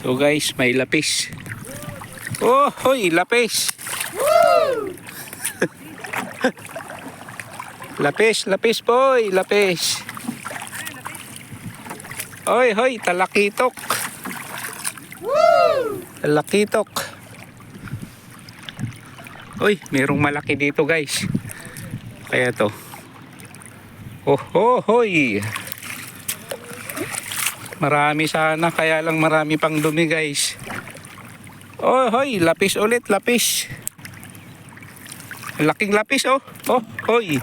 So guys, may lapis. Oh, hoy, lapis. lapis, lapis boy, lapis. Hoy, hoy, talakitok. Talakitok. Uy, merong malaki dito guys. Kaya to. Oh, oh, hoy. Marami sana, kaya lang marami pang dumi guys. Oh, hoy, lapis ulit, lapis. Laking lapis oh. Oh, hoy.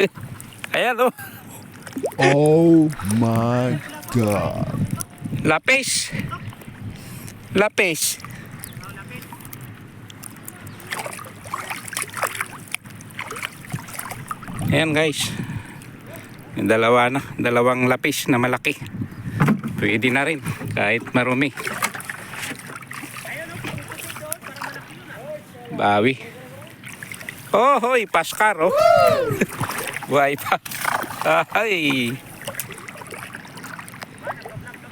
Ayan oh. Oh my god. Lapis. Lapis. Ayan guys. Dalawa na. Dalawang lapis na malaki. Pwede na rin. Kahit marumi. Bawi. Oh, hoy, paskar oh. Buhay pa. Ay.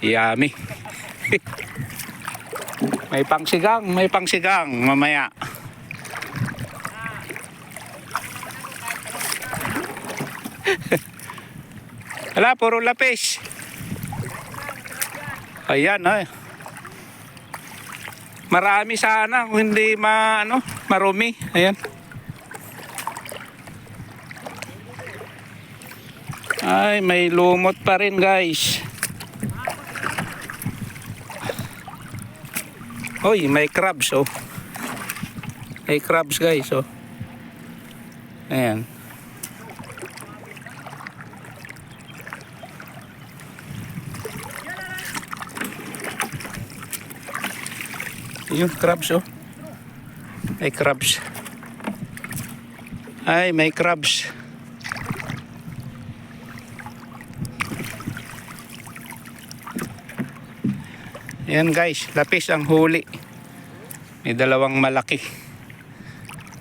Yummy. may pangsigang, may pangsigang mamaya. Wala, puro lapis. Ayan, ay. Marami sana kung hindi ma, ano, marumi. Ayan. Ay, may lumot pa rin guys. Hoy, may crabs oh. May crabs guys oh. Ayan. Yung crabs oh. May crabs. Ay, may crabs. Yan guys, lapis ang huli. May dalawang malaki.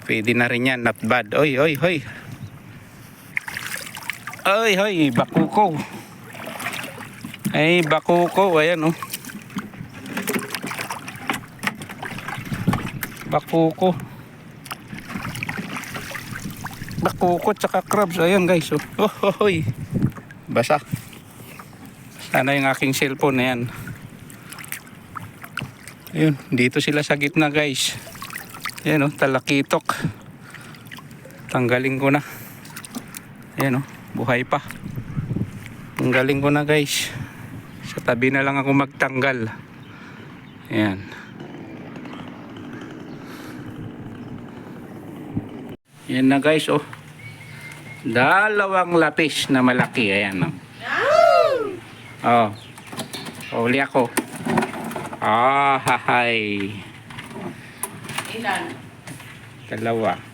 Pwede na rin yan, not bad. Oy, oy, oy. Oy, oy, bakuko. Ay, bakuko. Ayan, oh. Bakuko. Bakuko tsaka crabs. Ayan guys, oh. Oh, oh, oy. Basa. Sana yung aking cellphone na yan. Ayun, dito sila sa gitna guys. Ayan oh, talakitok. Tanggalin ko na. Ayan oh, buhay pa. Tanggalin ko na guys. Sa tabi na lang ako magtanggal. Ayan. Ayan na guys oh. Dalawang lapis na malaki. Ayan oh. Oh. Uli ako. Ah, hahay. Ilan? Dalawa.